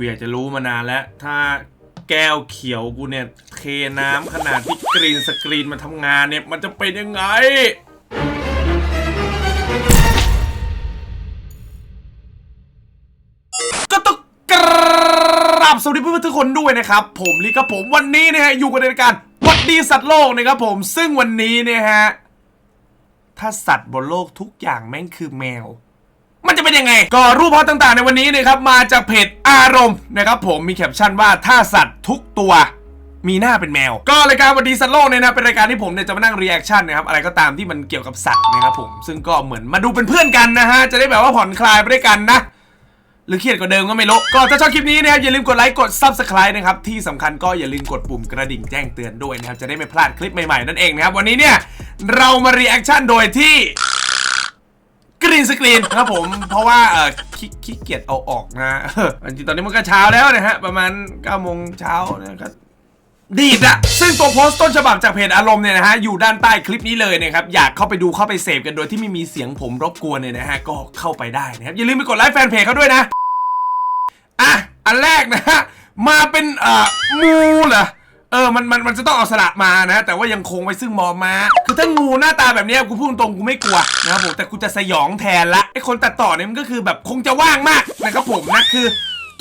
กูอยากจะรู้มานานแล้ว ถ้าแก้วเขียวกูเนี่ย เทน้ำขนาดที่กรีนสกรีนมาทำงานเนี่ย มันจะเป็นยังไง ก็ต้องกราบสวัสดีเพื่อนๆทุกคนด้วยนะครับ ผมลิกับผมวันนี้นะฮะ อยู่กันในรายการวัดดีสัตว์โลกนะครับผม ซึ่งวันนี้เนี่ยฮะ ถ้าสัตว์บนโลกทุกอย่างแม่งคือแมว มันจะเป็นยังไง ก็รูปภาพต่างๆ ในวันนี้นะครับมาจากเพจอารมณ์นะครับผมมีแคปชั่นว่าถ้าสัตว์ทุกตัวมีหน้าเป็นแมว ก็รายการวันดีสัตว์โลกเนี่ยนะเป็นรายการที่ผมเนี่ยจะมานั่งรีแอคชั่นนะครับอะไรก็ตามที่มันเกี่ยวกับสัตว์นะครับผมซึ่งก็เหมือนมาดูเป็นเพื่อนกันนะฮะจะได้แบบว่าผ่อนคลายไปด้วยกันนะหรือเครียดกว่าเดิมก็ไม่รู้ก็ถ้าชอบคลิปนี้นะครับอย่าลืมกดไลค์กด Subscribe นะครับที่สำคัญก็อย่าลืมกดปุ่มกระดิ่งแจ้งเตือนด้วยนะครับจะได้ไม่พลาดคลิปใหม่ๆนั่นเองนะครับวันนี้เนี่ยเรามารีแอคชั่นโดยที่ กรีนสกรีนนะครับผมเพราะว่าเออขี้ขี้เกียจเอาออกนะจริงตอนนี้มันก็เช้าแล้วนะฮะประมาณ9โมงเช้านะครับดีดอะซึ่งตัวโพสต์ต้นฉบับจากเพจอารมณ์เนี่ยนะฮะอยู่ด้านใต้คลิปนี้เลยนะครับ อยากเข้าไปดูเข้าไปเสพกันโดยที่ไม่มีเสียงผมรบกวนเนี่ยนะฮะก็เข้าไปได้นะครับ อย่าลืมไปกดไลค์แฟนเพจเขาด้วยนะ อะ อันแรกนะฮะ มาเป็นเอ่องูเหรอ เออมันมันมันจะต้องเอาสระมานะ แต่ว่ายังคงไว้ซึ่งมอม้าคือถ้างูหน้าตาแบบเนี้ยกูพูดตรงกูไม่กลัวนะครับผมแต่กูจะสยองแทนละไอคนตัดต่อเนี่ยมันก็คือแบบคงจะว่างมากนะครับผมนะคือ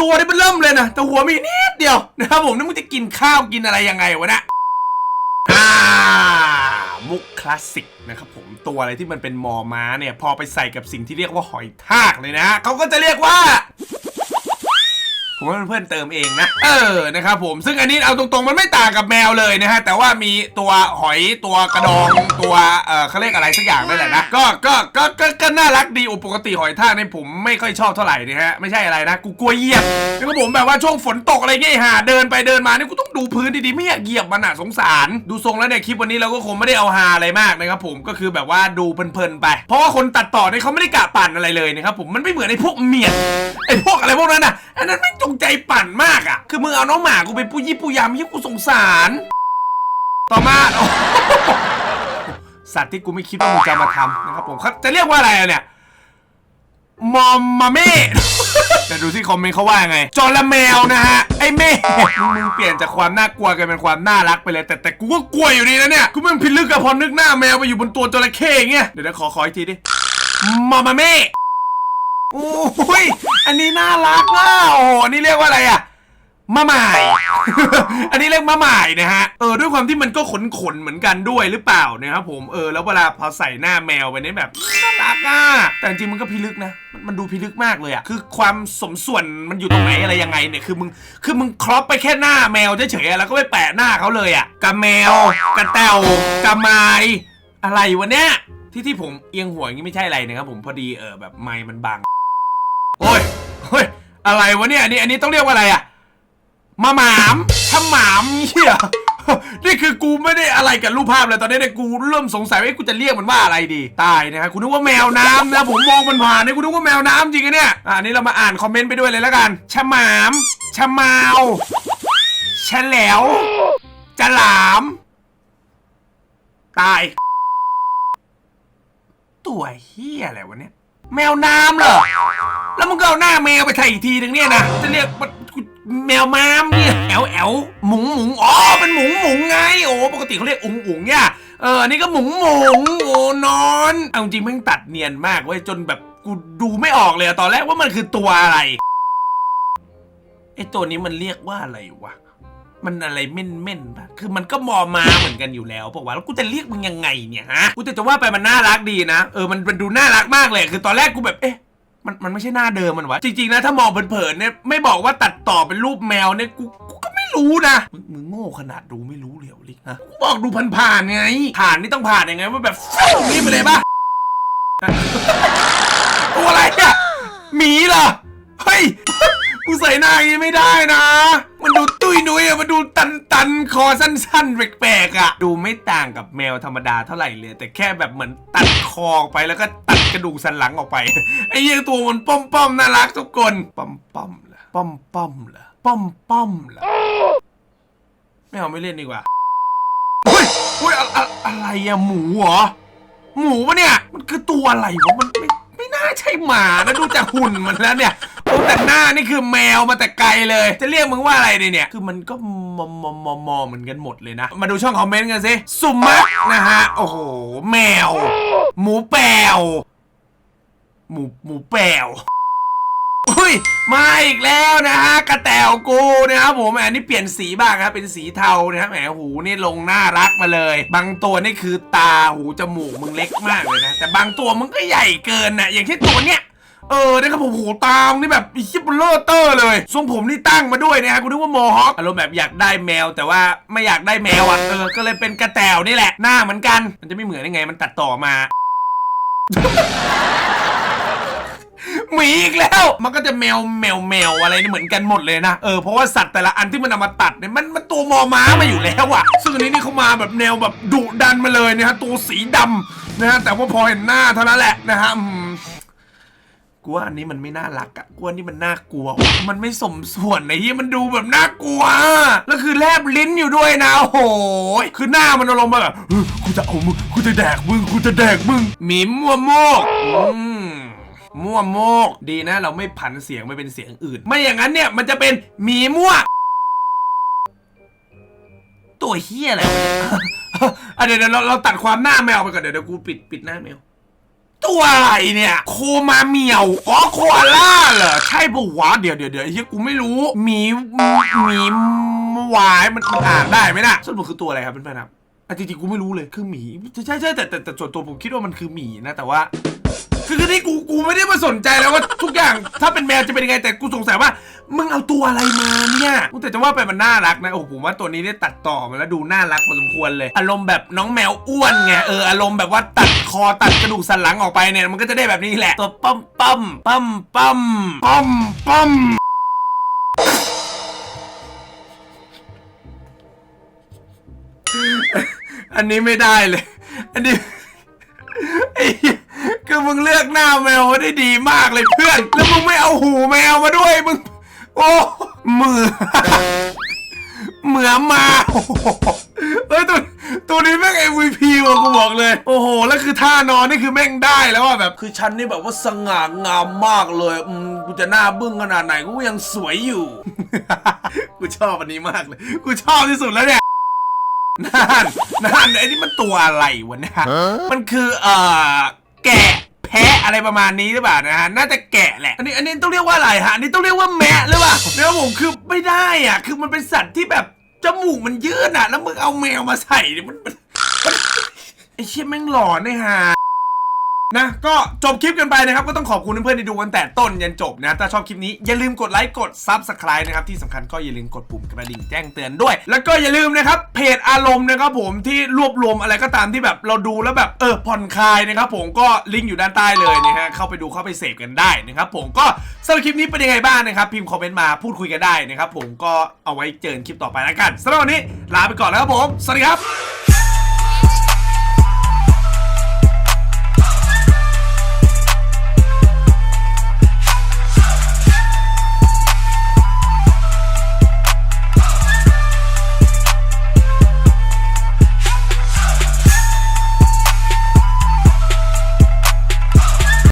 ตัวนี่มันเริ่มเลยนะแต่หัวมีนิดเดียวนะครับผมนี่มึงจะกินข้าวกินอะไรยังไงวะนะอ่ามุกคลาสสิกนะครับผมตัวอะไรที่มันเป็นมอม้าเนี่ยพอไปใส่กับสิ่งที่เรียกว่าหอยทากเลยนะเขาก็จะเรียกว่า ผมว่าเพื่อนเติมเองนะ เออนะครับผมซึ่งอันนี้เอาตรงๆมันไม่ต่างกับแมวเลยนะฮะแต่ว่ามีตัวหอยตัวกระดองตัวเออเขาเรียกอะไรสักอย่างนั่นแหละนะก็ก็ก็ก็ก็น่ารักดีอุปกติหอยทากเนี่ยผมไม่ค่อยชอบเท่าไหร่นะฮะไม่ใช่อะไรนะกูกลัวเหยียบแล้วผมแบบว่าช่วงฝนตกอะไรเงี้ยหาเดินไปเดินมานี่กูต้องดูพื้นดีๆไม่อยากเหยียบมันอะสงสาร ดูทรงแล้วเนี่ยคลิปวันนี้เราก็คงไม่ได้เอาฮาอะไรมากนะครับผมก็คือแบบว่าดูเพลินๆไป เพราะว่าคนตัดต่อเนี่ยเขาไม่ได้กะปั่นอะไรเลยนะครับผมมันไม่เหมือนไอ้พวกเมียนไอ้พวกอะไรพวกนั้นอะอันนั้นไม่จงใจปั่นมากอะ คือมึงเอาน้องหมากูไปปุยยี่ปุยยามยี่กูสงสาร ต่อมาสัตว์ที่กูไม่คิดว่ามึงจะมาทำนะครับผมจะเรียกว่าอะไรอะเนี่ยมอมมาเม่แต่ดูที่คอมเมนต์เขาว่าไงจระแมวนะฮะ ไอ้เม่มึงเปลี่ยนจากความน่ากลัวกลายเป็นความน่ารักไปเลย แต่แต่กูก็กลัวอยู่ดีนะเนี่ย กูมันพิลึกกับพอนึกหน้าแมวไปอยู่บนตัวจระเข้อย่างเงี้ย เดี๋ยวขอขออีกทีดิมอมมาเม่ โอ้ย อันนี้น่ารักอะโอ้โหอันนี้เรียกว่าอะไรอะมะหมาย อันนี้เรียกมะหมายนะฮะ เออด้วยความที่มันก็ขนขนๆเหมือนกันด้วยหรือเปล่านะครับผม เออแล้วเวลาพอใส่หน้าแมวไปเนี่ยแบบน่ารักอะ แต่จริงๆมันก็พิลึกนะ มันมันดูพิลึกมากเลยอะ คือความสมส่วนมันอยู่ตรงไหนอะไรยังไงเนี่ย คือมึง คือมึงครอปไปแค่หน้าแมวเฉยๆอะแล้วก็ไปแปะหน้าเขาเลยอะกะแมวกะแตวกะไมายอะไรวะเนี่ย ที่ที่ผมเอียงหัวอย่างนี้ไม่ใช่อะไรนะครับผม พอดีเออแบบไม้มันบัง โอ้ยเฮ้ยอะไรวะเนี่ยอันนี้อันนี้ต้องเรียกว่าอะไรอะมาหมามทำหมามเหี้ยนี่คือกูไม่ได้อะไรกับรูปภาพเลยตอนนี้เนี่ยกูเริ่มสงสัยว่าเอ๊ะกูจะเรียกมันว่าอะไรดีตายนะฮะกูนึกว่าแมวน้ำนะผมมองมันผ่านเนี่ยกูนึกว่าแมวน้ำจริงอะเนี่ยอ่านี่เรามาอ่านคอมเมนต์ไปด้วยเลยแล้วกันชะหมามชะมาวฉะแหลวจะหลาม ตาย ตัวเฮียอะไรวะเนี่ย แมวน้ำเหรอ แล้วมึงก็เอาหน้าแมวไปถ่ายอีกทีนึงเนี่ยนะ จะเรียกว่าแมวม้ามเนี่ยแอวแอวหมุงหมุงอ๋อเป็นหมุงหมุงไง โอ้ปกติเขาเรียกอุ๋งอุ๋งเนี่ยเอออันนี้ก็หมุงหมุงโอ้นอนเอาจริงแม่งตัดเนียนมากเว้ยจนแบบกูดูไม่ออกเลยตอนแรกว่ามันคือตัวอะไรไอตัวนี้มันเรียกว่าอะไรวะ มันอะไรเม่นเม่นปะคือมันก็มอมาเหมือนกันอยู่แล้วบอกว่าแล้วกูจะเรียกมึงยังไงเนี่ยฮะ กูแต่จะว่าไปมันน่ารักดีนะ เออ มันมันดูน่ารักมากเลย คือตอนแรกกูแบบ เอ๊ะ มันมันไม่ใช่หน้าเดิมมันวะ จริงๆนะถ้ามองเผินๆเนี่ย ไม่บอกว่าตัดต่อเป็นรูปแมวเนี่ย กู กูก็ไม่รู้นะ มึงมึงโง่ขนาดดูไม่รู้เลยเหรอลิกฮะกูบอกดูผ่านๆไง ผ่านนี่ต้องผ่านยังไงว่าแบบนี่ไปเลยปะตัวอะไรอะหมีเหรอ เฮ้ย กูใส่หน้าอย่างนี้ไม่ได้นะ มันดูตุ้ยนุ้ยอะมันดูตันตันๆคอสั้นๆแปลกๆอะดูไม่ต่างกับแมวธรรมดาเท่าไหร่เลย แต่แค่แบบเหมือนตัดคอออกไปแล้วก็ตัดกระดูกสันหลังออกไป ไอ้เหี้ยตัวมันป้อมป้อมๆน่ารักทุกคนป้อมป้อมๆเหรอป้อมป้อมๆเหรอป้อมป้อมๆเหรอไม่เอาไม่เล่นดีกว่าเฮ้ยเฮ้ยอะอะอะไรอะหมูเหรอ หมูปะเนี่ย มันคือตัวอะไรวะมันไม่ไม่น่าใช่หมานะดูจากหุ่นมันแล้วเนี่ย โอ้แต่หน้านี่คือแมวมาแต่ไกลเลย จะเรียกมึงว่าอะไรดีเนี่ย คือมันก็มอมมอมมอมอเหมือนกันหมดเลยนะ มาดูช่องคอมเมนต์กันสิสุมักนะฮะ โอ้โห แมว หมูแปวหมูหมูแปวอุ้ยมาอีกแล้วนะฮะกระแตวกูนะครับผมอันนี้เปลี่ยนสีบ้างครับเป็นสีเทานะครับแหมหูนี่ลงน่ารักมาเลย บางตัวนี่คือตาหูจมูกมึงเล็กมากเลยนะแต่บางตัวมึงก็ใหญ่เกินนะอย่างเช่นตัวเนี้ย เออนะครับผมโหตามนี่แบบอีชิบเลอร์เตอร์เลยทรงผมนี่ตั้งมาด้วยนะฮะกูนึกว่าโมฮอคอารมณ์แบบอยากได้แมว แต่ว่าไม่อยากได้แมวอะเออก็เลยเป็นกระแตวนี่แหละหน้าเหมือนกัน มันจะไม่เหมือนได้ไงมันตัดต่อมาหมีอีกแล้ว มันก็จะแมวแมวแมวอะไรนี่เหมือนกันหมดเลยนะ เออ เพราะว่าสัตว์แต่ละอันที่มันเอามาตัดเนี่ย มันมันตัวมอม้ามาอยู่แล้วอะซึ่งอันนี้นี่เขามาแบบแนวแบบดุดันมาเลยนะฮะ ตัวสีดำนะฮะ แต่ว่าพอเห็นหน้าเท่านั้นแหละนะฮะ กูว่าอันนี้มันไม่น่ารักอะกูว่านี่มันน่ากลัว มันไม่สมส่วนไอ้ที่มันดูแบบน่ากลัว แล้วคือแลบลิ้นอยู่ด้วยนะโอ้โหคือหน้ามันอารมณ์แบบกูจะเอามึงกูจะแดกมึงกูจะแดกมึงหมีมัวโมกอืมมั่วโมก ดีนะ เราไม่ผันเสียงไปเป็นเสียงอื่น ไม่อย่างนั้นเนี่ยมันจะเป็นหมีมั่ว ตัวเฮียอะไรเนี่ยอะเดี๋ยวเดี๋ยวเราเราตัดความหน้าแมวไปก่อนเดี๋ยวเดี๋ยวกูปิดปิดหน้าแมว ตัวอะไรเนี่ย โคมาเมียวอ๋อโคอาล่าเหรอใช่ปะวะเดี๋ยวเดี๋ยวเดี๋ยวไอ้เฮียกูไม่รู้หมีหมีหวายมันมันอ่านได้ไหมน่ะสรุปคือตัวอะไรครับเพื่อนๆครับอะจริงๆกูไม่รู้เลยคือหมีใช่ใช่แต่แต่แต่ส่วนตัวผมคิดว่ามันคือหมีนะแต่ว่า คือคือที่กูกูไม่ได้มาสนใจแล้วว่าทุกอย่างถ้าเป็นแมวจะเป็นยังไงแต่กูสงสัยว่า มึงเอาตัวอะไรมาเนี่ยแต่จะว่าไปมันน่ารักนะโอ้โหผมว่าตัวนี้เนี่ยตัดต่อมาแล้วดูน่ารักพอสมควรเลย อารมณ์แบบน้องแมวอ้วนไงเอออารมณ์แบบว่าตัดคอตัดกระดูกสันหลังออกไปเนี่ยมันก็จะได้แบบนี้แหละตัวปั๊มปั๊มปั๊มปั๊มปั๊มปั๊มอันนี้ไม่ได้เลย อันนี้ไอ้ มึงเลือกหน้าแมวมาได้ดีมากเลยเพื่อน แล้วมึงไม่เอาหูแมวมาด้วยมึง โอ้เหมือเหมือมาโอ้โหเฮ้ยตัวตัวนี้แม่ง MVP ว่ะกูบอกเลย โอ้โห แล้วคือท่านอนนี่คือแม่งได้แล้วอะแบบ คือฉันนี่แบบว่าสง่างามมากเลย อืม กูจะหน้าบึ้งขนาดไหนกูก็ยังสวยอยู่ กูชอบอันนี้มากเลย กูชอบที่สุดแล้วเนี่ยนั่นนั่นไอ้นี่มันตัวอะไรวะเนี่ย มันคือเอ่อแกะแพะอะไรประมาณนี้หรือเปล่านะฮะน่าจะแกะแหละอันนี้อันนี้ต้องเรียกว่าอะไรฮะอันนี้ต้องเรียกว่าแมะหรือเปล่าแล้วผมคือไม่ได้อะคือมันเป็นสัตว์ที่แบบจมูกมันยืดอะแล้วมึงเอาแมวมาใส่เนี่ยมันมันไอ้เชี่ยแม่งหลอนเลยฮะ นะ ก็จบคลิปกันไปนะครับ ก็ต้องขอบคุณเพื่อนๆที่ดูกันแต่ต้นยันจบนะถ้าชอบคลิปนี้อย่าลืมกดไลค์กด Subscribe นะครับ ที่สำคัญก็อย่าลืมกดปุ่มกระดิ่งแจ้งเตือนด้วย แล้วก็อย่าลืมนะครับ เพจอารมณ์นะครับผมที่รวบรวมอะไรก็ตามที่แบบเราดูแล้วแบบเออผ่อนคลายนะครับผมก็ลิงก์อยู่ด้านใต้เลยนะฮะเข้าไปดูเข้าไปเสพกันได้นะครับผมก็สำหรับคลิปนี้เป็นยังไงบ้างนะครับพิมพ์คอมเมนต์มาพูดคุยกันได้นะครับผมก็เอาไว้เจอกันคลิปต่อไปแล้วกันสำหรับวันนี้ลาไปก่อนแล้วครับผมสวัสดีครับ